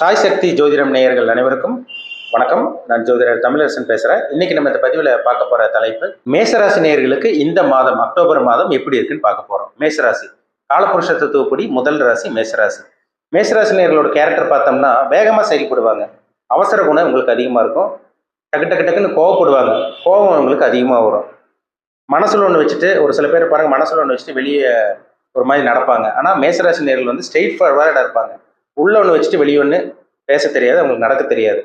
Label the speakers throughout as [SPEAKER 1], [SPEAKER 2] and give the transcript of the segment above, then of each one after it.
[SPEAKER 1] சாய் சக்தி ஜோதிடம் நேயர்கள் அனைவருக்கும் வணக்கம் நான் ஜோதிடர் தமிழரசன் பேசுகிறேன் இன்னைக்கு நம்ம இந்த பதிவில் பார்க்க போகிற தலைப்பு மேசராசி நேயர்களுக்கு இந்த மாதம் அக்டோபர் மாதம் எப்படி இருக்குன்னு பார்க்க போகிறோம் மேசராசி காலபுருஷ தத்துவப்படி முதல் ராசி மேசராசி மேசராசி நேயர்களோட கேரக்டர் பார்த்தோம்னா வேகமாக செயல்படுவாங்க அவசர குணம் உங்களுக்கு அதிகமாக இருக்கும் டக்கு டக்கு டக்குன்னு கோவப்படுவாங்க கோபம் உங்களுக்கு அதிகமாக வரும் மனசில் ஒன்று வச்சுட்டு ஒரு சில பேர் பாருங்கள் மனசில் ஒன்று வச்சுட்டு வெளியே ஒரு மாதிரி நடப்பாங்க ஆனால் மேசராசி நேர்கள் வந்து ஸ்ட்ரெயிட் ஃபார்வர்டாக இருப்பாங்க உள்ள ஒன்று வச்சுட்டு வெளியே ஒன்று பேச தெரியாது அவங்களுக்கு நடக்க தெரியாது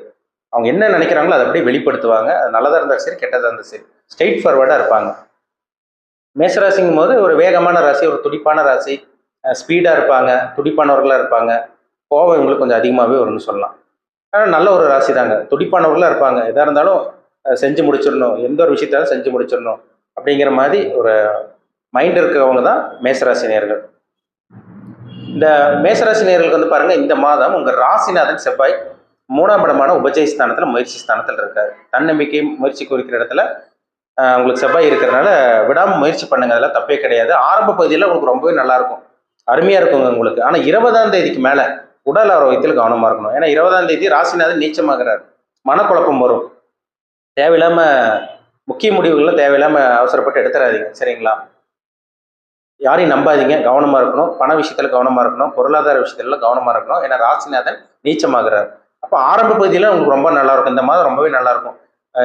[SPEAKER 1] அவங்க என்ன நினைக்கிறாங்களோ அதை அப்படியே வெளிப்படுத்துவாங்க அது நல்லதாக இருந்தால் சரி கெட்டதாக இருந்தால் சரி ஸ்ட்ரெயிட் ஃபார்வர்டாக இருப்பாங்க மேசராசிங்கும் போது ஒரு வேகமான ராசி ஒரு துடிப்பான ராசி ஸ்பீடாக இருப்பாங்க துடிப்பானவர்களாக இருப்பாங்க கோபம் இவங்களுக்கு கொஞ்சம் அதிகமாகவே வரும்னு சொல்லலாம் ஆனால் நல்ல ஒரு ராசி தாங்க துடிப்பானவர்களாக இருப்பாங்க எதாக இருந்தாலும் செஞ்சு முடிச்சிடணும் எந்த ஒரு விஷயத்தாலும் செஞ்சு முடிச்சிடணும் அப்படிங்கிற மாதிரி ஒரு மைண்ட் இருக்கிறவங்க தான் மேசராசினியர்கள் இந்த மேசராசினியர்களுக்கு வந்து பாருங்கள் இந்த மாதம் உங்கள் ராசிநாதன் செவ்வாய் மூணாம் இடமான உபஜய ஸ்தானத்துல முயற்சி ஸ்தானத்தில் இருக்காரு தன்னம்பிக்கை முயற்சி குறிக்கிற இடத்துல உங்களுக்கு செவ்வாய் இருக்கிறனால விடாமல் முயற்சி பண்ணுங்க அதெல்லாம் தப்பே கிடையாது ஆரம்ப பகுதியில உங்களுக்கு ரொம்பவே நல்லாயிருக்கும் அருமையாக இருக்குங்க உங்களுக்கு ஆனால் இருபதாம் தேதிக்கு மேலே உடல் ஆரோக்கியத்தில் கவனமாக இருக்கணும் ஏன்னா இருபதாம் தேதி ராசிநாதன் நீச்சமாகிறார் மனக்குழப்பம் வரும் தேவையில்லாமல் முக்கிய முடிவுகள்லாம் தேவையில்லாமல் அவசரப்பட்டு எடுத்துறாதீங்க சரிங்களா யாரையும் நம்பாதீங்க கவனமாக இருக்கணும் பண விஷயத்தில் கவனமாக இருக்கணும் பொருளாதார விஷயத்துல கவனமாக இருக்கணும் ஏன்னா ராசிநாதன் நீச்சமாகிறார் அப்போ ஆரம்ப பகுதியில் உங்களுக்கு ரொம்ப நல்லாயிருக்கும் இந்த மாதம் ரொம்பவே நல்லாயிருக்கும்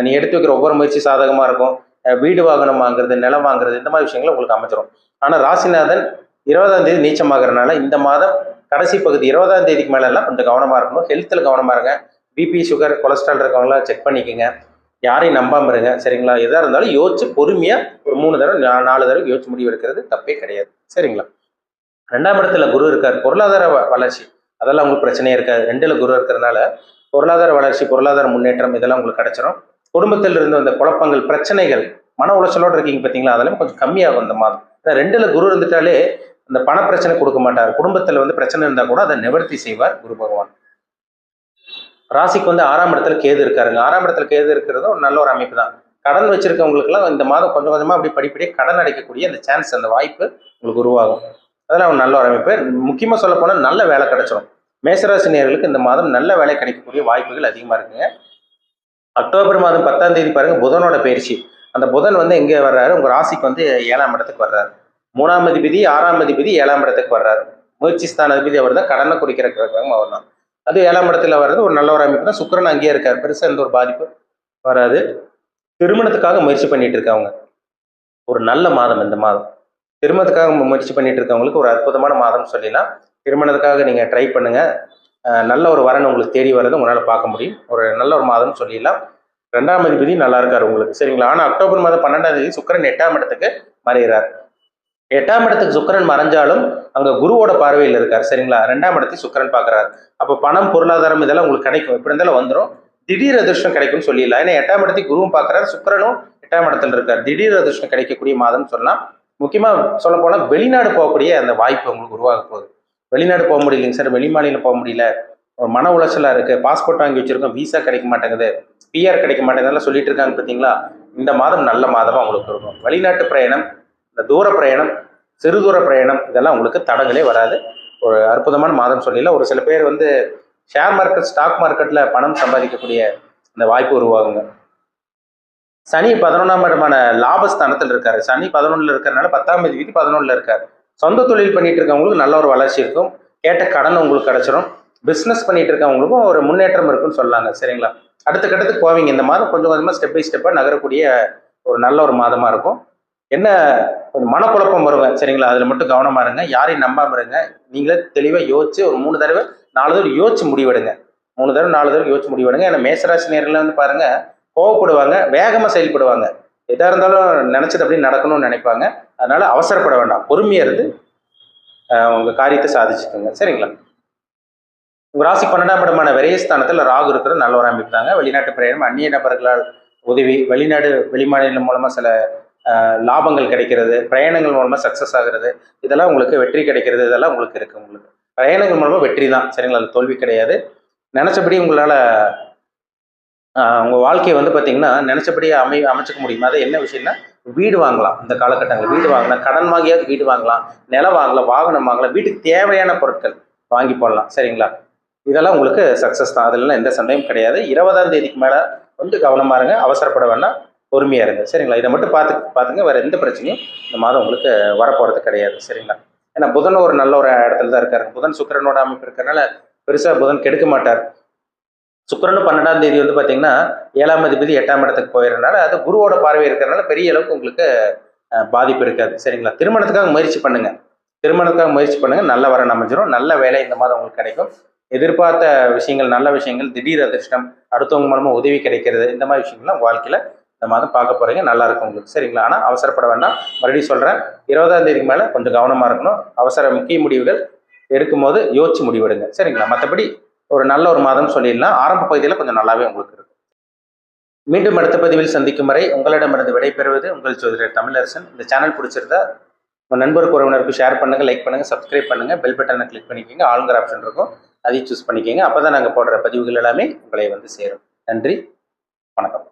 [SPEAKER 1] நீ எடுத்து வைக்கிற ஒவ்வொரு முயற்சி சாதகமாக இருக்கும் வீடு வாகனம் வாங்குறது நிலம் வாங்குறது இந்த மாதிரி விஷயங்கள் உங்களுக்கு அமைச்சிரும் ஆனால் ராசிநாதன் இருபதாம் தேதி நீச்சமாகறதுனால இந்த மாதம் கடைசி பகுதி இருபதாம் தேதிக்கு எல்லாம் கொஞ்சம் கவனமாக இருக்கணும் ஹெல்த்தில் கவனமாக இருங்க பிபி சுகர் கொலஸ்ட்ரால் இருக்கவங்களாம் செக் பண்ணிக்கோங்க யாரையும் நம்பாம இருங்க சரிங்களா எதாக இருந்தாலும் யோசிச்சு பொறுமையாக ஒரு மூணு தடவை நாலு தடவை யோசிச்சு முடிவு எடுக்கிறது தப்பே கிடையாது சரிங்களா ரெண்டாம் இடத்துல குரு இருக்கார் பொருளாதார வளர்ச்சி அதெல்லாம் உங்களுக்கு பிரச்சனையே இருக்காது ரெண்டில் குரு இருக்கிறதுனால பொருளாதார வளர்ச்சி பொருளாதார முன்னேற்றம் இதெல்லாம் உங்களுக்கு கிடைச்சிரும் குடும்பத்தில் இருந்து வந்த குழப்பங்கள் பிரச்சனைகள் மன உளைச்சலோடு இருக்கீங்க பார்த்தீங்களா அதெல்லாம் கொஞ்சம் கம்மியாகும் வந்த மாதம் ரெண்டில் குரு இருந்துட்டாலே அந்த பண பிரச்சனை கொடுக்க மாட்டார் குடும்பத்தில் வந்து பிரச்சனை இருந்தால் கூட அதை நிவர்த்தி செய்வார் குரு பகவான் ராசிக்கு வந்து ஆறாம் இடத்துல கேது இருக்காருங்க ஆறாம் இடத்துல கேது இருக்கிறது ஒரு நல்ல ஒரு அமைப்பு தான் கடன் வச்சிருக்கவங்களுக்குலாம் இந்த மாதம் கொஞ்சம் கொஞ்சமாக அப்படி படிப்படியாக கடன் அடைக்கக்கூடிய அந்த சான்ஸ் அந்த வாய்ப்பு உங்களுக்கு உருவாகும் அதெல்லாம் நல்ல ஒரு அமைப்பு முக்கியமாக சொல்லப்போனால் நல்ல வேலை கிடைச்சிடும் மேசராசினியர்களுக்கு இந்த மாதம் நல்ல வேலை கிடைக்கக்கூடிய வாய்ப்புகள் அதிகமாக இருக்குங்க அக்டோபர் மாதம் பத்தாம் தேதி பாருங்க புதனோட பயிற்சி அந்த புதன் வந்து எங்கே வர்றாரு உங்கள் ராசிக்கு வந்து ஏழாம் இடத்துக்கு வர்றாரு மூணாம் அதிபதி ஆறாம் அதிபதி ஏழாம் இடத்துக்கு வர்றாரு முயற்சி ஸ்தான அதிபதி அவர் தான் கடனை குறிக்கிற அவர் தான் அது ஏழாம் இடத்துல வர்றது ஒரு நல்ல ஒரு அமைப்பு தான் சுக்கரன் அங்கேயே இருக்கார் பெருசாக எந்த ஒரு பாதிப்பு வராது திருமணத்துக்காக முயற்சி பண்ணிட்டு இருக்கவங்க ஒரு நல்ல மாதம் இந்த மாதம் திருமணத்துக்காக முயற்சி பண்ணிட்டு இருக்கவங்களுக்கு ஒரு அற்புதமான மாதம் சொல்லிடலாம் திருமணத்துக்காக நீங்கள் ட்ரை பண்ணுங்க நல்ல ஒரு வரன் உங்களுக்கு தேடி வர்றது உங்களால் பார்க்க முடியும் ஒரு நல்ல ஒரு மாதம்னு சொல்லிடலாம் ரெண்டாம் அதிபதி நல்லா இருக்கார் உங்களுக்கு சரிங்களா ஆனால் அக்டோபர் மாதம் பன்னெண்டாம் தேதி சுக்கரன் எட்டாம் இடத்துக்கு மறைகிறார் எட்டாம் இடத்துக்கு சுக்கரன் மறைஞ்சாலும் அங்கே குருவோட பார்வையில் இருக்கார் சரிங்களா ரெண்டாம் இடத்துக்கு சுக்கரன் பார்க்குறாரு அப்போ பணம் பொருளாதாரம் இதெல்லாம் உங்களுக்கு கிடைக்கும் எப்படி இருந்தாலும் வந்துடும் திடீர் அதிர்ஷ்டம் கிடைக்கும்னு சொல்லிடலாம் ஏன்னா எட்டாம் இடத்துக்கு குருவும் பார்க்குறாரு சுக்கரனும் எட்டாம் இடத்துல இருக்கார் திடீர் அதிர்ஷ்டம் கிடைக்கக்கூடிய மாதம்னு சொல்லலாம் முக்கியமாக சொல்ல போனா வெளிநாடு போகக்கூடிய அந்த வாய்ப்பு உங்களுக்கு உருவாக போகுது வெளிநாடு போக முடியலைங்க சார் வெளி மாநிலம் போக முடியல ஒரு மன உளைச்சலாக இருக்குது பாஸ்போர்ட் வாங்கி வச்சிருக்கோம் விசா கிடைக்க மாட்டேங்குது பிஆர் கிடைக்க மாட்டேங்குதுலாம் சொல்லிட்டு இருக்காங்க பார்த்தீங்களா இந்த மாதம் நல்ல மாதமாக உங்களுக்கு இருக்கும் வெளிநாட்டு பிரயாணம் இந்த தூர பிரயாணம் சிறு தூர பிரயாணம் இதெல்லாம் உங்களுக்கு தடங்களே வராது ஒரு அற்புதமான மாதம் சொல்லல ஒரு சில பேர் வந்து ஷேர் மார்க்கெட் ஸ்டாக் மார்க்கெட்டில் பணம் சம்பாதிக்கக்கூடிய அந்த வாய்ப்பு உருவாகுங்க சனி பதினொன்றாம் இடமான லாபஸ்தானத்தில் இருக்காரு சனி பதினொன்றில் இருக்கிறனால பத்தாம் தேதி வீட்டு பதினொன்றில் இருக்கார் சொந்த தொழில் பண்ணிட்டு இருக்கவங்களுக்கு நல்ல ஒரு வளர்ச்சி இருக்கும் கேட்ட கடன் உங்களுக்கு கிடைச்சிடும் பிஸ்னஸ் பண்ணிட்டு இருக்கவங்களுக்கும் ஒரு முன்னேற்றம் இருக்குன்னு சொல்லலாங்க சரிங்களா அடுத்த கட்டத்துக்கு போவீங்க இந்த மாதம் கொஞ்சம் கொஞ்சமாக ஸ்டெப் பை ஸ்டெப்பாக நகரக்கூடிய ஒரு நல்ல ஒரு மாதமாக இருக்கும் என்ன மனக்குழப்பம் வருவேன் சரிங்களா அதில் மட்டும் கவனமாக இருங்க யாரையும் நம்பாமல் இருங்க நீங்களே தெளிவாக யோசிச்சு ஒரு மூணு தடவை நாலு தடவை யோசிச்சு முடிவெடுங்க மூணு தடவை நாலு தடவை யோசிச்சு முடிவெடுங்க ஏன்னா மேசராசி நேரில் வந்து பாருங்க கோவப்படுவாங்க வேகமாக செயல்படுவாங்க எதாக இருந்தாலும் நினச்சது அப்படி நடக்கணும்னு நினைப்பாங்க அதனால அவசரப்பட வேண்டாம் பொறுமையாக இருந்து உங்கள் காரியத்தை சாதிச்சுக்கோங்க சரிங்களா உங்கள் ராசி பன்னெண்டாம் இடமான விரயஸ்தானத்தில் ராகு இருக்கிற நல்ல வெளிநாட்டு பிரயாணம் அந்நிய நபர்களால் உதவி வெளிநாடு வெளிமாநிலம் மூலமாக சில லாபங்கள் கிடைக்கிறது பிரயாணங்கள் மூலமாக சக்ஸஸ் ஆகிறது இதெல்லாம் உங்களுக்கு வெற்றி கிடைக்கிறது இதெல்லாம் உங்களுக்கு இருக்குது உங்களுக்கு பிரயாணங்கள் மூலமாக வெற்றி தான் சரிங்களா அது தோல்வி கிடையாது நினச்சபடி உங்களால் உங்கள் வாழ்க்கையை வந்து பார்த்திங்கன்னா நினச்சபடி அமை அமைச்சிக்க முடியுமா அது என்ன விஷயம்னா வீடு வாங்கலாம் இந்த காலகட்டங்கள் வீடு வாங்கலாம் கடன் வாங்கியாவது வீடு வாங்கலாம் நிலம் வாங்கலாம் வாகனம் வாங்கலாம் வீட்டுக்கு தேவையான பொருட்கள் வாங்கி போடலாம் சரிங்களா இதெல்லாம் உங்களுக்கு சக்ஸஸ் தான் அதெல்லாம் எந்த சந்தையும் கிடையாது இருபதாம் தேதிக்கு மேலே வந்து கவனமாக இருங்க அவசரப்பட வேண்டாம் பொறுமையாக இருங்க சரிங்களா இதை மட்டும் பார்த்து பார்த்துங்க வேறு எந்த பிரச்சனையும் இந்த மாதம் உங்களுக்கு வரப்போகிறது கிடையாது சரிங்களா ஏன்னா புதன் ஒரு நல்ல ஒரு இடத்துல தான் இருக்கார் புதன் சுக்கரனோட அமைப்பு இருக்கிறனால பெருசாக புதன் கெடுக்க மாட்டார் சுக்கரனும் பன்னெண்டாம் தேதி வந்து பார்த்தீங்கன்னா ஏழாம் அதிபதி எட்டாம் இடத்துக்கு போயிடுறதுனால அது குருவோட பார்வை இருக்கிறனால பெரிய அளவுக்கு உங்களுக்கு பாதிப்பு இருக்காது சரிங்களா திருமணத்துக்காக முயற்சி பண்ணுங்க திருமணத்துக்காக முயற்சி பண்ணுங்க நல்ல வரன் அமைஞ்சிரும் நல்ல வேலை இந்த மாதம் உங்களுக்கு கிடைக்கும் எதிர்பார்த்த விஷயங்கள் நல்ல விஷயங்கள் திடீர் அதிர்ஷ்டம் அடுத்தவங்க மூலமாக உதவி கிடைக்கிறது இந்த மாதிரி விஷயங்கள்லாம் வாழ்க்கையில் இந்த மாதம் பார்க்க போகிறீங்க நல்லா இருக்கும் உங்களுக்கு சரிங்களா ஆனால் அவசரப்பட வேண்டாம் மறுபடியும் சொல்கிறேன் இருபதாம் தேதிக்கு மேலே கொஞ்சம் கவனமாக இருக்கணும் அவசர முக்கிய முடிவுகள் எடுக்கும்போது யோசிச்சு முடிவெடுங்க சரிங்களா மற்றபடி ஒரு நல்ல ஒரு மாதம் சொல்லிடலாம் ஆரம்ப பகுதியில் கொஞ்சம் நல்லாவே உங்களுக்கு இருக்கும் மீண்டும் அடுத்த பதிவில் சந்திக்கும் வரை உங்களிடமிருந்து விடைபெறுவது உங்கள் ஜோதிடர் தமிழரசன் இந்த சேனல் பிடிச்சிருந்தா உங்கள் நண்பருக்கு உறவினருக்கு ஷேர் பண்ணுங்கள் லைக் பண்ணுங்கள் சப்ஸ்கிரைப் பண்ணுங்கள் பெல் பட்டனை கிளிக் பண்ணிக்கோங்க ஆளுங்கிற ஆப்ஷன் இருக்கும் அதையும் சூஸ் பண்ணிக்கோங்க அப்போ தான் நாங்கள் போடுற பதிவுகள் எல்லாமே உங்களை வந்து சேரும் நன்றி வணக்கம்